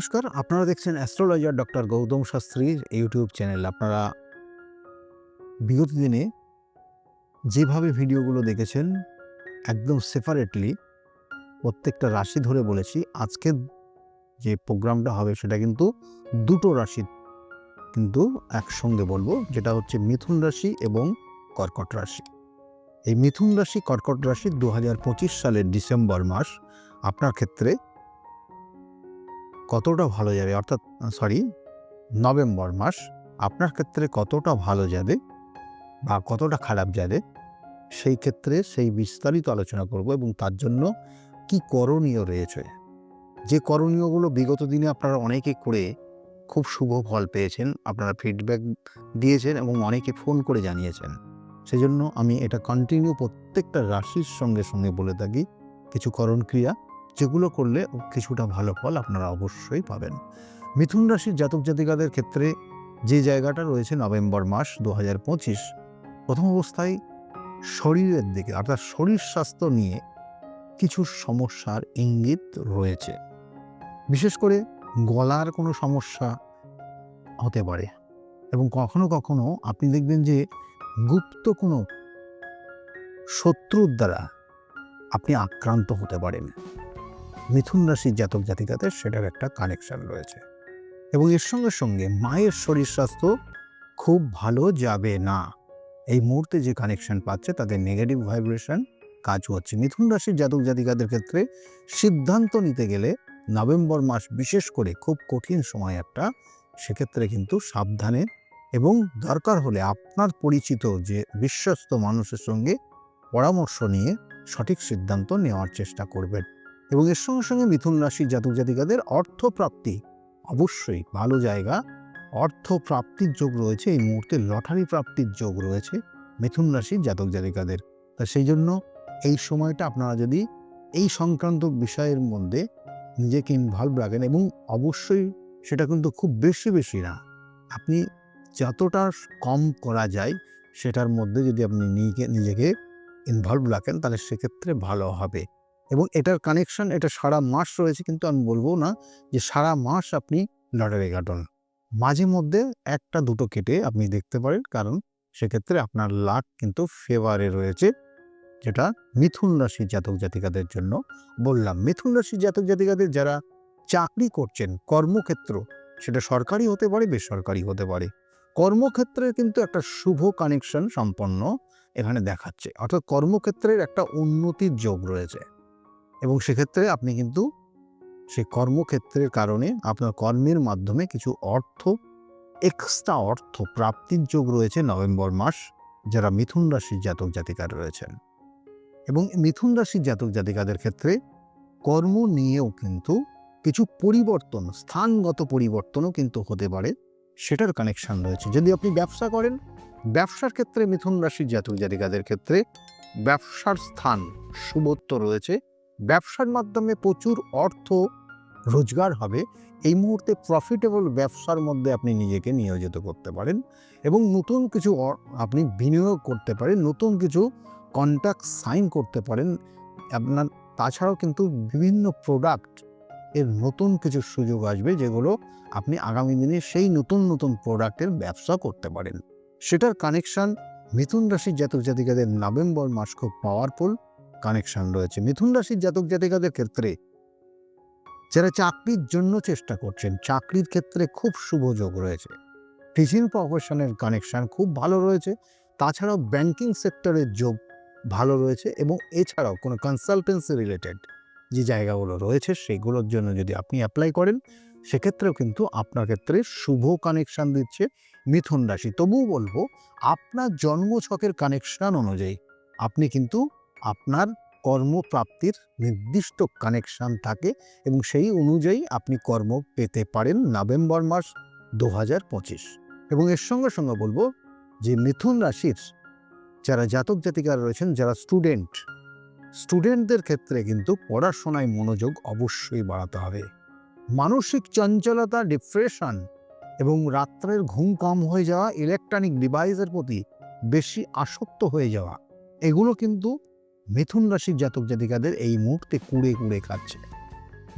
নমস্কার, আপনারা দেখছেন অ্যাস্ট্রোলজার ডক্টর গৌতম শাস্ত্রীর ইউটিউব চ্যানেল আপনারা বিগত দিনে যেভাবে ভিডিওগুলো দেখেছেন, একদম সেপারেটলি প্রত্যেকটা রাশি ধরে বলেছি, আজকের যে প্রোগ্রামটা হবে সেটা কিন্তু দুটো রাশি কিন্তু একসঙ্গে বলব, যেটা হচ্ছে মিথুন রাশি এবং কর্কট রাশি। এই মিথুন রাশি, কর্কট রাশি দু হাজার পঁচিশ সালের ডিসেম্বর মাস, আপনার ক্ষেত্রে কতটা ভালো যাবে? অর্থাৎ সরি নভেম্বর মাস আপনার ক্ষেত্রে কতটা ভালো যাবে বা কতটা খারাপ যাবে? সেই ক্ষেত্রে সেই বিস্তারিত আলোচনা করব এবং তার জন্য কি করণীয় রয়েছে? যে করণীয়গুলো বিগত দিনে আপনারা অনেকে করে খুব শুভ ফল পেয়েছেন, আপনারা ফিডব্যাক দিয়েছেন এবং অনেকে ফোন করে জানিয়েছেন। সেজন্য আমি এটা কন্টিনিউ প্রত্যেকটা রাশির সঙ্গে সঙ্গে বলে থাকি, কিছু করণ ক্রিয়া যেগুলো করলে কিছুটা ভালো ফল আপনারা অবশ্যই পাবেন। মিথুন রাশির জাতক জাতিকাদের ক্ষেত্রে যে জায়গাটা রয়েছে নভেম্বর মাস দু হাজার পঁচিশ, প্রথম অবস্থায় শরীরের দিকে, অর্থাৎ শরীর স্বাস্থ্য নিয়ে কিছু সমস্যার ইঙ্গিত রয়েছে। বিশেষ করে গলার কোনো সমস্যা হতে পারে এবং কখনো কখনো আপনি দেখবেন যে গুপ্ত কোনো শত্রুর দ্বারা আপনি আক্রান্ত হতে পারেন। মিথুন রাশির জাতক জাতিকাদের সেটার একটা কানেকশন রয়েছে। এবং এর সঙ্গে সঙ্গে মায়ের শরীর স্বাস্থ্য খুব ভালো যাবে না। এই মুহূর্তে যে কানেকশন পাচ্ছে তাদের নেগেটিভ ভাইব্রেশন কাজ হচ্ছে মিথুন রাশির জাতক জাতিকাদের ক্ষেত্রে সিদ্ধান্ত নিতে গেলে নভেম্বর মাস বিশেষ করে খুব কঠিন সময় একটা, সেক্ষেত্রে কিন্তু সাবধানে এবং দরকার হলে আপনার পরিচিত যে বিশ্বস্ত মানুষের সঙ্গে পরামর্শ নিয়ে সঠিক সিদ্ধান্ত নেওয়ার চেষ্টা করবেন। এবং এর সঙ্গে সঙ্গে মিথুন রাশির জাতক জাতিকাদের অর্থপ্রাপ্তি অবশ্যই ভালো জায়গা। অর্থ প্রাপ্তির যোগ রয়েছে, এই মুহূর্তে লটারি প্রাপ্তির যোগ রয়েছে মিথুন রাশির জাতক জাতিকাদের। তা সেই জন্য এই সময়টা আপনারা যদি এই সংক্রান্ত বিষয়ের মধ্যে নিজেকে ইনভলভ রাখেন এবং অবশ্যই সেটা কিন্তু খুব বেশি বেশি না। আপনি যতটা কম করা যায় সেটার মধ্যে যদি আপনি নিজেকে নিজেকে ইনভলভ রাখেন তাহলে সেক্ষেত্রে ভালো হবে। এবং এটার কানেকশন এটা সারা মাস রয়েছে কিন্তু আমি বলব না যে সারা মাস আপনি লটারি কাটুন। মাঝে মধ্যে একটা দুটো কেটে আপনি দেখতে পারেন, কারণ সেক্ষেত্রে আপনার লাক কিন্তু ফেভারে রয়েছে, যেটা মিথুন রাশির জাতক জাতিকাদের জন্য। বললাম, মিথুন রাশির জাতক জাতিকাদের যারা চাকরি করছেন, কর্মক্ষেত্র, সেটা সরকারি হতে পারে, বেসরকারি হতে পারে। কর্মক্ষেত্রে কিন্তু একটা শুভ কানেকশন সম্পন্ন এখানে দেখাচ্ছে। অর্থাৎ কর্মক্ষেত্রের একটা উন্নতির যোগ রয়েছে। এবং সেক্ষেত্রে আপনি কিন্তু সেই কর্মক্ষেত্রের কারণে আপনার কর্মের মাধ্যমে কিছু অর্থ এক্সট্রা অর্থ প্রাপ্তির যোগ রয়েছে নভেম্বর মাস, যারা মিথুন রাশির জাতক জাতিকার রয়েছেন। এবং মিথুন রাশির জাতক জাতিকাদের ক্ষেত্রে কর্ম নিয়েও কিন্তু কিছু পরিবর্তন, স্থানগত পরিবর্তনও কিন্তু হতে পারে, সেটার কানেকশন রয়েছে। যদি আপনি ব্যবসা করেন, ব্যবসার ক্ষেত্রে মিথুন রাশির জাতক জাতিকাদের ক্ষেত্রে ব্যবসার স্থান শুভত্ব রয়েছে ব্যবসার মাধ্যমে প্রচুর অর্থ রোজগার হবে, এই মুহূর্তে প্রফিটেবল ব্যবসার মধ্যে আপনি নিজেকে নিয়োজিত করতে পারেন এবং নতুন কিছু আপনি বিনিয়োগ করতে পারেন, নতুন কিছু কন্ট্যাক্ট সাইন করতে পারেন। আপনার, তাছাড়াও কিন্তু বিভিন্ন প্রোডাক্টের নতুন কিছু সুযোগ আসবে যেগুলো আপনি আগামী দিনে সেই নতুন নতুন প্রোডাক্টের ব্যবসা করতে পারেন। সেটার কানেকশন মিথুন রাশির জাতক জাতিকাদের নভেম্বর মাস খুব পাওয়ারফুল কানেকশন রয়েছে। মিথুন রাশির জাতক জাতিকাদের ক্ষেত্রে যারা চাকরির জন্য চেষ্টা করছেন, চাকরির ক্ষেত্রে খুব শুভ যোগ রয়েছে। টিচিং প্রফেশনের কানেকশন খুব ভালো রয়েছে। তাছাড়াও ব্যাংকিং সেক্টরের যোগ ভালো রয়েছে এবং এছাড়াও কোনো কনসালটেন্সি রিলেটেড যে জায়গাগুলো রয়েছে, সেগুলোর জন্য যদি আপনি অ্যাপ্লাই করেন, সেক্ষেত্রেও কিন্তু আপনার ক্ষেত্রে শুভ কানেকশান দিচ্ছে মিথুন রাশি। তবুও বলব, আপনার জন্মছকের কানেকশান অনুযায়ী আপনি কিন্তু আপনার কর্মপ্রাপ্তির নির্দিষ্ট কানেকশন থাকে এবং সেই অনুযায়ী আপনি কর্ম পেতে পারেন নভেম্বর মাস দু হাজার পঁচিশ। এবং এর সঙ্গে সঙ্গে বলব যে মিথুন রাশির যারা জাতক জাতিকারা রয়েছেন, যারা স্টুডেন্ট, স্টুডেন্টদের ক্ষেত্রে কিন্তু পড়াশোনায় মনোযোগ অবশ্যই বাড়াতে হবে। মানসিক চঞ্চলতা, ডিপ্রেশন এবং রাত্রের ঘুম কম হয়ে যাওয়া ইলেকট্রনিক ডিভাইসের প্রতি বেশি আসক্ত হয়ে যাওয়া, এগুলো কিন্তু মিথুন রাশির জাতক জাতিকাদের এই মুহূর্তে কুড়ে কুড়ে খাচ্ছে,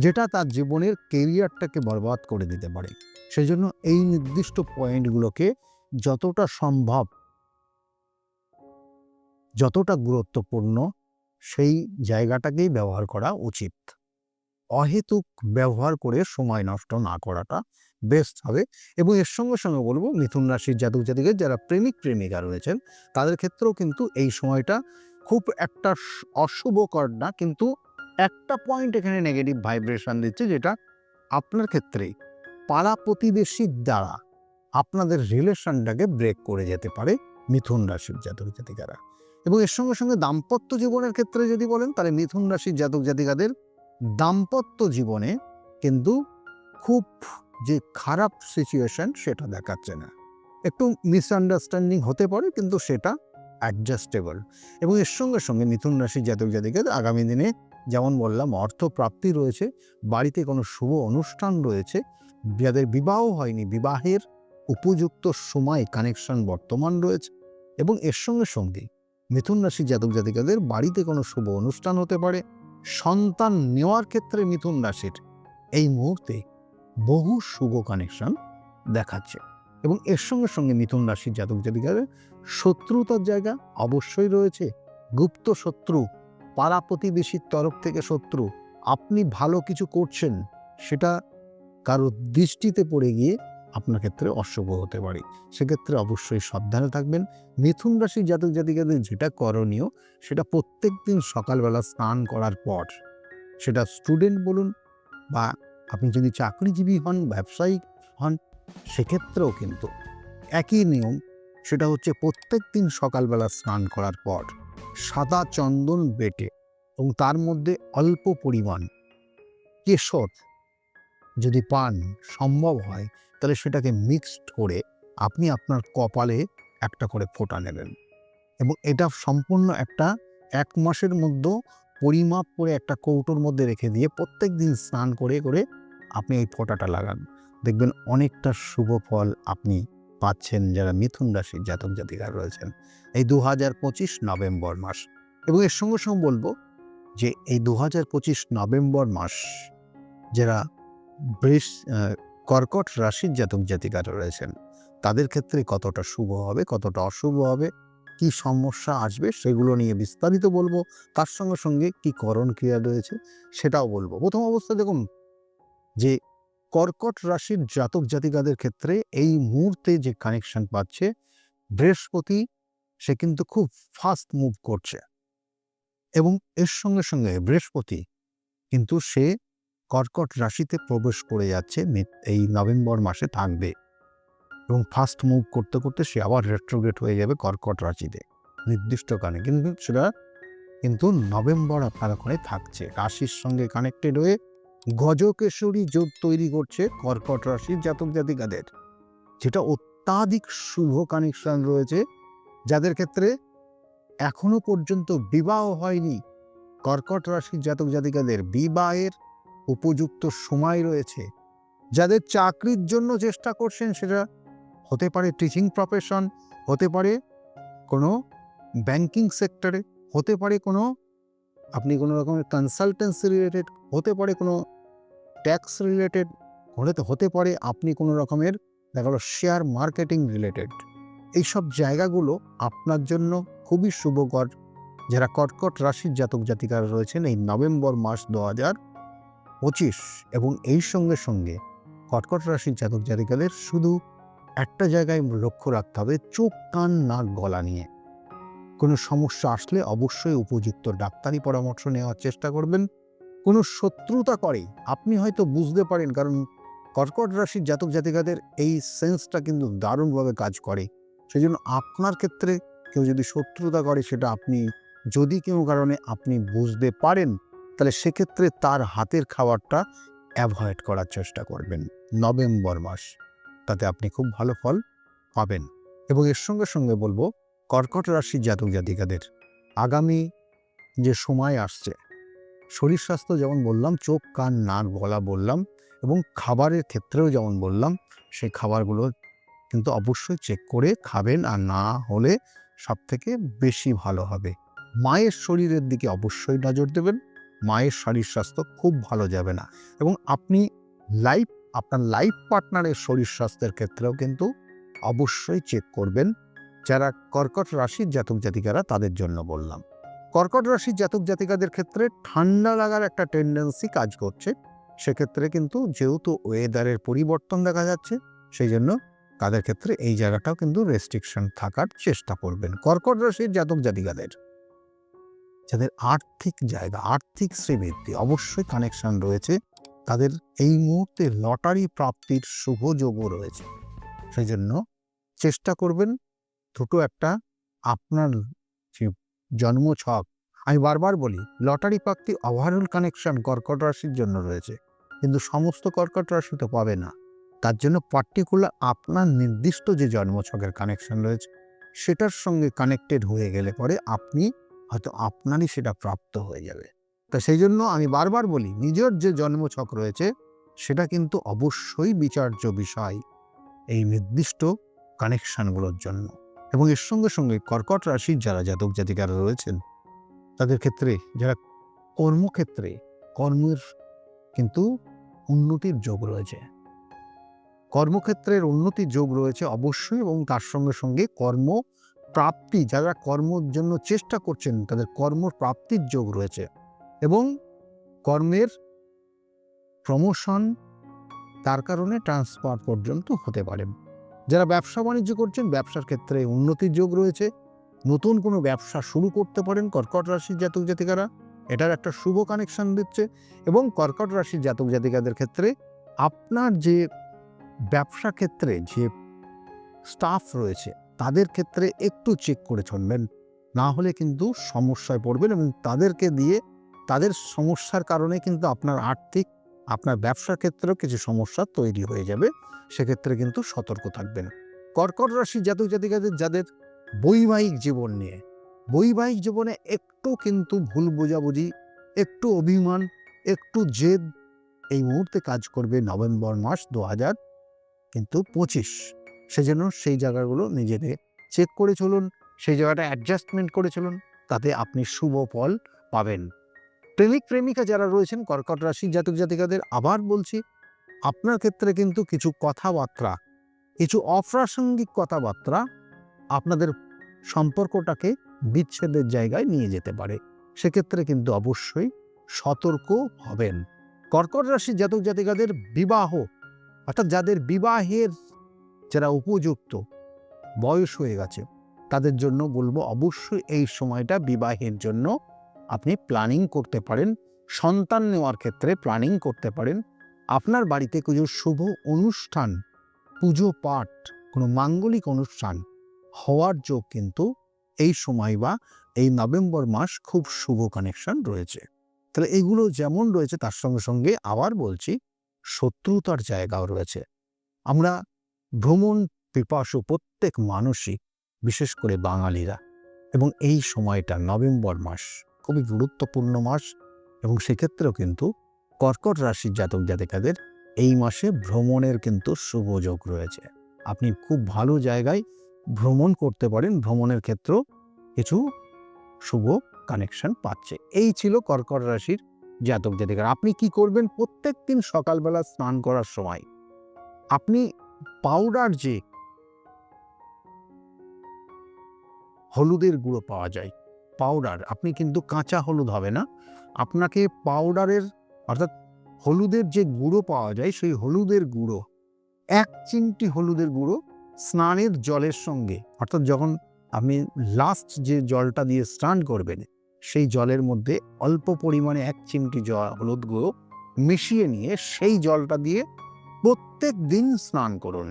যেটা তার জীবনের কেরিয়ারটাকে বরবাদ করে দিতে পারে। সেই জন্য এই নির্দিষ্ট পয়েন্টগুলোকে যতটা সম্ভব, যতটা গুরুত্বপূর্ণ, সেই জায়গাটাকেই ব্যবহার করা উচিত। অহেতুক ব্যবহার করে সময় নষ্ট না করাটা বেস্ট হবে এবং এর সঙ্গে সঙ্গে বলব, মিথুন রাশির জাতক জাতিকের যারা প্রেমিক প্রেমিকা রয়েছেন, তাদের ক্ষেত্রেও কিন্তু এই সময়টা খুব একটা অশুভকর না, কিন্তু একটা পয়েন্ট এখানে নেগেটিভ ভাইব্রেশন দিচ্ছে যেটা আপনার ক্ষেত্রে পাড়া প্রতিবেশীর দ্বারা আপনাদের রিলেশনটাকে ব্রেক করে যেতে পারে মিথুন রাশির জাতক জাতিকারা। এবং এর সঙ্গে সঙ্গে দাম্পত্য জীবনের ক্ষেত্রে যদি বলেন, তাহলে মিথুন রাশির জাতক জাতিকাদের দাম্পত্য জীবনে কিন্তু খুব যে খারাপ সিচুয়েশন সেটা দেখাচ্ছে না। একটু মিসআন্ডারস্ট্যান্ডিং হতে পারে, কিন্তু সেটা অ্যাডজাস্টেবল এবং এর সঙ্গে সঙ্গে মিথুন রাশির জাতক জাতিকাদের আগামী দিনে যেমন বললাম অর্থ প্রাপ্তি রয়েছে, বাড়িতে কোনো শুভ অনুষ্ঠান রয়েছে, যাদের বিবাহ হয়নি, বিবাহের উপযুক্ত সময় কানেকশন বর্তমান রয়েছে এবং এর সঙ্গে সঙ্গে মিথুন রাশির জাতক জাতিকাদের বাড়িতে কোনো শুভ অনুষ্ঠান হতে পারে। সন্তান নেওয়ার ক্ষেত্রে মিথুন রাশির এই মুহূর্তে বহু শুভ কানেকশন দেখাচ্ছে। এবং এর সঙ্গে সঙ্গে মিথুন রাশির জাতক জাতিকাদের শত্রুতার জায়গা অবশ্যই রয়েছে। গুপ্ত শত্রু, পাড়া প্রতিবেশীর তরফ থেকে শত্রু, আপনি ভালো কিছু করছেন, সেটা কারও দৃষ্টিতে পড়ে গিয়ে আপনার ক্ষেত্রে অশুভ হতে পারে। সেক্ষেত্রে অবশ্যই সাবধানে থাকবেন। মিথুন রাশির জাতক জাতিকাদের যেটা করণীয়, সেটা প্রত্যেক দিন সকালবেলা স্নান করার পর, সেটা স্টুডেন্ট বলুন বা আপনি যদি চাকরিজীবী হন, ব্যবসায়ী হন সেক্ষেত্রেও কিন্তু একই নিয়ম, সেটা হচ্ছে প্রত্যেক দিন সকালবেলা স্নান করার পর সাদা চন্দন বেটে এবং তার মধ্যে অল্প পরিমাণ কেশর যদি পান সম্ভব হয়, তাহলে সেটাকে মিক্সড করে আপনি আপনার কপালে একটা করে ফোঁটা নেবেন। এবং এটা সম্পূর্ণ একটা এক মাসের মধ্যে পরিমাপ করে একটা কৌটোর মধ্যে রেখে দিয়ে প্রত্যেক দিন স্নান করে করে আপনি এই ফোঁটাটা লাগান। দেখবেন অনেকটা শুভ ফল আপনি পাচ্ছেন যারা মিথুন রাশির জাতক জাতিকার রয়েছেন। এই দু হাজার পঁচিশ নভেম্বর মাস এবং এর সঙ্গে সঙ্গে বলব যে এই দু হাজার পঁচিশ নভেম্বর মাস যারা বৃষ কর্কট রাশির জাতক জাতিকারা রয়েছেন, তাদের ক্ষেত্রে কতটা শুভ হবে, কতটা অশুভ হবে, কি সমস্যা আসবে সেগুলো নিয়ে বিস্তারিত বলব, তার সঙ্গে সঙ্গে কি করণ ক্রিয়া রয়েছে সেটাও বলব। প্রথম অবস্থা দেখুন যে কর্কট রাশির জাতক জাতিকাদের ক্ষেত্রে এই মুহূর্তে যে কানেকশন পাচ্ছে, বৃহস্পতি সে কিন্তু খুব ফাস্ট মুভ করছে। এবং এর সঙ্গে সঙ্গে বৃহস্পতি কিন্তু সে কর্কট রাশিতে প্রবেশ করে যাচ্ছে এই নভেম্বর মাসে থাকবে। এবং ফাস্ট মুভ করতে করতে সে আবার রেট্রোগেট হয়ে যাবে কর্কট রাশিতে। নির্দিষ্ট কারণে কিন্তু সেটা কিন্তু নভেম্বর আপনার ওখানে থাকছে। রাশির সঙ্গে কানেক্টেড হয়ে গজকেশরী যোগ তৈরি করছে কর্কট রাশির জাতক জাতিকাদের, যেটা অত্যাধিক শুভ কানেকশন রয়েছে, যাদের ক্ষেত্রে এখনও পর্যন্ত বিবাহ হয়নি। কর্কট রাশির জাতক জাতিকাদের বিবাহের উপযুক্ত সময় রয়েছে। যাদের চাকরির জন্য চেষ্টা করছেন সেটা হতে পারে টিচিং প্রফেশন হতে পারে কোনো ব্যাংকিং সেক্টরে হতে পারে কোনো, আপনি কোনো রকমের কনসালটেন্সি রিলেটেড হতে পারে কোনো ট্যাক্স রিলেটেড হতে হতে পারে, আপনি কোনো রকমের দেখা গেলো শেয়ার মার্কেটিং রিলেটেড এইসব জায়গাগুলো আপনার জন্য খুবই শুভকর। যারা কর্কট রাশির জাতক জাতিকারা রয়েছেন এই নভেম্বর মাস দু হাজার পঁচিশ এবং এই সঙ্গে সঙ্গে কর্কট রাশির জাতক জাতিকাদের শুধু একটা জায়গায় লক্ষ্য রাখতে হবে, চোখ, কান, নাক, গলা নিয়ে। কোনো সমস্যা আসলে অবশ্যই উপযুক্ত ডাক্তারি পরামর্শ নেওয়ার চেষ্টা করবেন। কোনো শত্রুতা করে আপনি হয়তো বুঝতে পারেন, কারণ কর্কট রাশির জাতক জাতিকাদের এই সেন্সটা কিন্তু দারুণভাবে কাজ করে। সেই জন্য আপনার ক্ষেত্রে কেউ যদি শত্রুতা করে, সেটা আপনি, যদি কোনো কারণে আপনি বুঝতে পারেন, তাহলে সেক্ষেত্রে তার হাতের খাবারটা অ্যাভয়েড করার চেষ্টা করবেন নভেম্বর মাস। তাতে আপনি খুব ভালো ফল পাবেন। এবং এর সঙ্গে সঙ্গে বলব, কর্কট রাশির জাতক জাতিকাদের আগামী যে সময় আসছে শরীর স্বাস্থ্য যেমন বললাম, চোখ, কান, নাক, গলা বললাম এবং খাবারের ক্ষেত্রেও যেমন বললাম, সেই খাবারগুলো কিন্তু অবশ্যই চেক করে খাবেন আর না হলে সব থেকে বেশি ভালো হবে। মায়ের শরীরের দিকে অবশ্যই নজর দেবেন, মায়ের শরীর স্বাস্থ্য খুব ভালো যাবে না এবং আপনি লাইফ আপনার লাইফ পার্টনারের শরীর স্বাস্থ্যের ক্ষেত্রেও কিন্তু অবশ্যই চেক করবেন, যারা কর্কট রাশির জাতক জাতিকারা তাদের জন্য বললাম। কর্কট রাশির জাতক জাতিকাদের ক্ষেত্রে ঠান্ডা লাগার একটা টেন্ডেন্সি কাজ করছে। সেক্ষেত্রে কিন্তু যেহেতু ওয়েদারের পরিবর্তন দেখা যাচ্ছে, সেই জন্য তাদের ক্ষেত্রে এই জায়গাটাও কিন্তু রেস্ট্রিকশন থাকার চেষ্টা করবেন কর্কট রাশির জাতক জাতিকাদের। যাদের আর্থিক জায়গা, আর্থিক শ্রীবৃদ্ধি অবশ্যই কানেকশন রয়েছে, তাদের এই মুহূর্তে লটারি প্রাপ্তির শুভ যোগও রয়েছে। সেই জন্য চেষ্টা করবেন দুটো একটা আপনার যে জন্মছক আমি বারবার বলি, লটারি প্রাপ্তি ওভারঅল কানেকশন কর্কট রাশির জন্য রয়েছে। কিন্তু সমস্ত কর্কট রাশি তো পাবে না। তার জন্য পার্টিকুলার আপনার নির্দিষ্ট যে জন্মছকের কানেকশন রয়েছে, সেটার সঙ্গে কানেক্টেড হয়ে গেলে পরে আপনি হয়তো আপনারই সেটা প্রাপ্ত হয়ে যাবে। তা সেই জন্য আমি বারবার বলি, নিজের যে জন্মছক রয়েছে, সেটা কিন্তু অবশ্যই বিচার্য বিষয় এই নির্দিষ্ট কানেকশানগুলোর জন্য। এবং এর সঙ্গে সঙ্গে কর্কট রাশির যারা জাতক জাতিকারা রয়েছেন, তাদের ক্ষেত্রে যারা কর্মক্ষেত্রে কর্মের কিন্তু উন্নতির যোগ রয়েছে। কর্মক্ষেত্রের উন্নতির যোগ রয়েছে অবশ্যই এবং তার সঙ্গে সঙ্গে কর্ম প্রাপ্তি যারা কর্মর জন্য চেষ্টা করছেন, তাদের কর্ম প্রাপ্তির যোগ রয়েছে এবং কর্মের প্রমোশন তার কারণে ট্রান্সফার পর্যন্ত হতে পারে। যারা ব্যবসা বাণিজ্য করছেন, ব্যবসার ক্ষেত্রে উন্নতির যোগ রয়েছে। নতুন কোনো ব্যবসা শুরু করতে পারেন কর্কট রাশির জাতক জাতিকারা। এটার একটা শুভ কানেকশন দিচ্ছে এবং কর্কট রাশির জাতক জাতিকাদের ক্ষেত্রে আপনার যে ব্যবসা ক্ষেত্রে যে স্টাফ রয়েছে, তাদের ক্ষেত্রে একটু চেক করে চলবেন। না হলে কিন্তু সমস্যায় পড়বেন এবং তাদেরকে দিয়ে, তাদের সমস্যার কারণে কিন্তু আপনার আর্থিক আপনার ব্যবসার ক্ষেত্রেও কিছু সমস্যা তৈরি হয়ে যাবে। সেক্ষেত্রে কিন্তু সতর্ক থাকবেন। কর্কট রাশি জাতক জাতিকাদের, যাদের বৈবাহিক জীবন নিয়ে, বৈবাহিক জীবনে একটু কিন্তু ভুল বোঝাবুঝি, একটু অভিমান, একটু জেদ, এই মুহূর্তে কাজ করবে নভেম্বর মাস দু হাজার কিন্তু পঁচিশ। সেজন্য সেই জায়গাগুলো নিজেদের চেক করে চলুন, সেই জায়গাটা অ্যাডজাস্টমেন্ট করে চলুন, তাতে আপনি শুভ ফল পাবেন। প্রেমিক প্রেমিকা যারা রয়েছেন, কর্কট রাশি জাতক জাতিকাদের, আবার বলছি, আপনার ক্ষেত্রে কিন্তু কিছু কথাবার্তা, কিছু অপ্রাসঙ্গিক কথাবার্তা আপনাদের সম্পর্কটাকে বিচ্ছেদের জায়গায় নিয়ে যেতে পারে। সেক্ষেত্রে কিন্তু অবশ্যই সতর্ক হবেন। কর্কট রাশি জাতক জাতিকাদের বিবাহ, অর্থাৎ যাদের বিবাহের যারা উপযুক্ত বয়স হয়ে গেছে, তাদের জন্য বলব অবশ্যই এই সময়টা বিবাহের জন্য আপনি প্ল্যানিং করতে পারেন, সন্তান নেওয়ার ক্ষেত্রে প্ল্যানিং করতে পারেন। আপনার বাড়িতে কিছু শুভ অনুষ্ঠান, পুজো পাঠ, কোনো মাঙ্গলিক অনুষ্ঠান হওয়ার যোগ কিন্তু এই সময় বা এই নভেম্বর মাস খুব শুভ কানেকশন রয়েছে। তাহলে এগুলো যেমন রয়েছে, তার সঙ্গে সঙ্গে আবার বলছি, শত্রুতার জায়গাও রয়েছে। আমরা ভ্রমণ পিপাসু প্রত্যেক মানুষই, বিশেষ করে বাঙালিরা, এবং এই সময়টা নভেম্বর মাস খুবই গুরুত্বপূর্ণ মাস এবং সেক্ষেত্রেও কিন্তু কর্কট রাশির জাতক জাতিকাদের এই মাসে ভ্রমণের কিন্তু শুভ যোগ রয়েছে। আপনি খুব ভালো জায়গায় ভ্রমণ করতে পারেন, ভ্রমণের ক্ষেত্রেও কিছু শুভ কানেকশন পাচ্ছে। এই ছিল কর্কট রাশির জাতক জাতিকার। আপনি কি করবেন? প্রত্যেক দিন সকালবেলা স্নান করার সময় আপনি পাউডার যে হলুদের গুঁড়ো পাওয়া যায় পাউডার আপনি কিন্তু কাঁচা হলুদ হবে না। আপনাকে পাউডারের অর্থাৎ হলুদের যে গুঁড়ো পাওয়া যায়, সেই হলুদের গুঁড়ো, এক চিমটি হলুদের গুঁড়ো স্নানের জলের সঙ্গে, অর্থাৎ যখন আপনি লাস্ট যে জলটা দিয়ে স্নান করবেন, সেই জলের মধ্যে অল্প পরিমাণে এক চিমটি জল হলুদ গুঁড়ো মিশিয়ে নিয়ে সেই জলটা দিয়ে প্রত্যেক দিন স্নান করুন।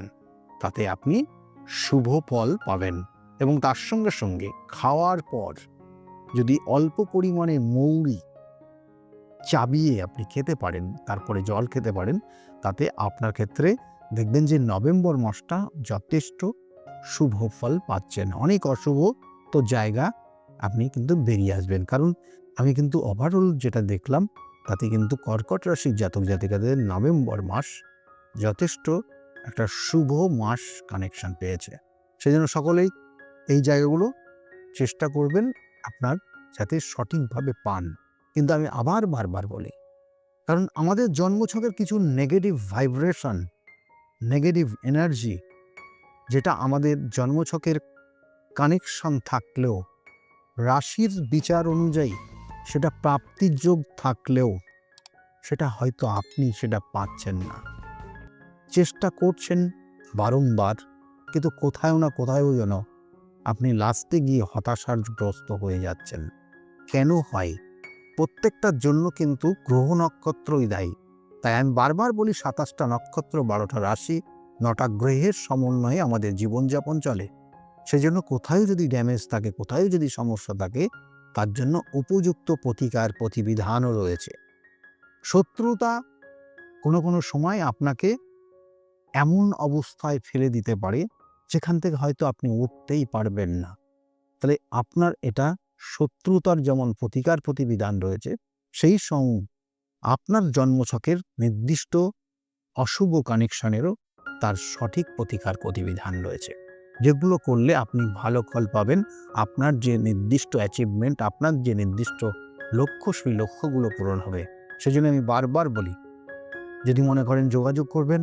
তাতে আপনি শুভ ফল পাবেন এবং তার সঙ্গে সঙ্গে খাওয়ার পর যদি অল্প পরিমাণে মৌরি চাবিয়ে আপনি খেতে পারেন, তারপরে জল খেতে পারেন, তাতে আপনার ক্ষেত্রে দেখবেন যে নভেম্বর মাসটা যথেষ্ট শুভ ফল পাচ্ছেন। অনেক অশুভ তো জায়গা আপনি কিন্তু বেরিয়ে আসবেন। কারণ আমি কিন্তু ওভারঅল যেটা দেখলাম, তাতে কিন্তু কর্কট রাশির জাতক জাতিকাদের নভেম্বর মাস যথেষ্ট একটা শুভ মাস কানেকশন পেয়েছে। সেজন্য সকলেই এই জায়গাগুলো চেষ্টা করবেন আপনার যাতে সঠিকভাবে পান। কিন্তু আমি আবার বারবার বলি, কারণ আমাদের জন্মছকের কিছু নেগেটিভ ভাইব্রেশন নেগেটিভ এনার্জি যেটা আমাদের জন্মছকের কানেকশন থাকলেও, রাশির বিচার অনুযায়ী সেটা প্রাপ্তির যোগ থাকলেও, সেটা হয়তো আপনি সেটা পাচ্ছেন না। চেষ্টা করছেন বারংবার, কিন্তু কোথাও না কোথাও যেন আপনি লাস্টে গিয়ে হতাশাগ্রস্ত হয়ে যাচ্ছেন। কেন হয়? প্রত্যেকটার জন্য কিন্তু গ্রহ নক্ষত্রই দায়ী। তাই আমি বারবার বলি সাতাশটা নক্ষত্র, বারোটা রাশি, নটা গ্রহের সমন্বয়ে আমাদের জীবনযাপন চলে। সেজন্য কোথাও যদি ড্যামেজ থাকে কোথাও যদি সমস্যা থাকে, তার জন্য উপযুক্ত প্রতিকার, প্রতিবিধানও রয়েছে। শত্রুতা কোনো কোনো সময় আপনাকে এমন অবস্থায় ফেলে দিতে পারে যেখান থেকে হয়তো আপনি উঠতেই পারবেন না। তাহলে আপনার এটা শত্রুতার যেমন প্রতিকার প্রতিবিধান রয়েছে, সেই সঙ্গে আপনার জন্মছকের নির্দিষ্ট অশুভ কানেকশনেরও তার সঠিক প্রতিকার প্রতিবিধান রয়েছে। যেগুলো করলে আপনি ভালো ফল পাবেন, আপনার যে নির্দিষ্ট অ্যাচিভমেন্ট আপনার যে নির্দিষ্ট লক্ষ্য, সেই লক্ষ্যগুলো পূরণ হবে। সেজন্য আমি বারবার বলি, যদি মনে করেন যোগাযোগ করবেন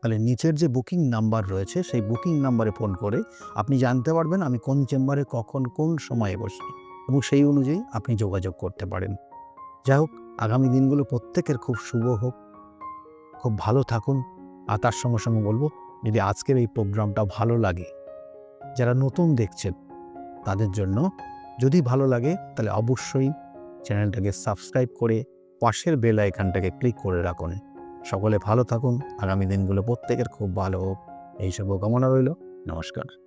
তাহলে নিচের যে বুকিং নাম্বার রয়েছে, সেই বুকিং নাম্বারে ফোন করে আপনি জানতে পারবেন আমি কোন চেম্বারে কখন কোন সময়ে বসি এবং সেই অনুযায়ী আপনি যোগাযোগ করতে পারেন। যাই হোক, আগামী দিনগুলো প্রত্যেকের খুব শুভ হোক, খুব ভালো থাকুন। আর তার সঙ্গে সঙ্গে বলব, যদি আজকের এই প্রোগ্রামটা ভালো লাগে, যারা নতুন দেখছেন, তাদের জন্য যদি ভালো লাগে, তাহলে অবশ্যই চ্যানেলটাকে সাবস্ক্রাইব করে পাশের বেল আইকনটাকে ক্লিক করে রাখুন। সকলে ভালো থাকুন। আগামী দিনগুলো প্রত্যেকের খুব ভালো হোক। এই কামনা রইল। নমস্কার।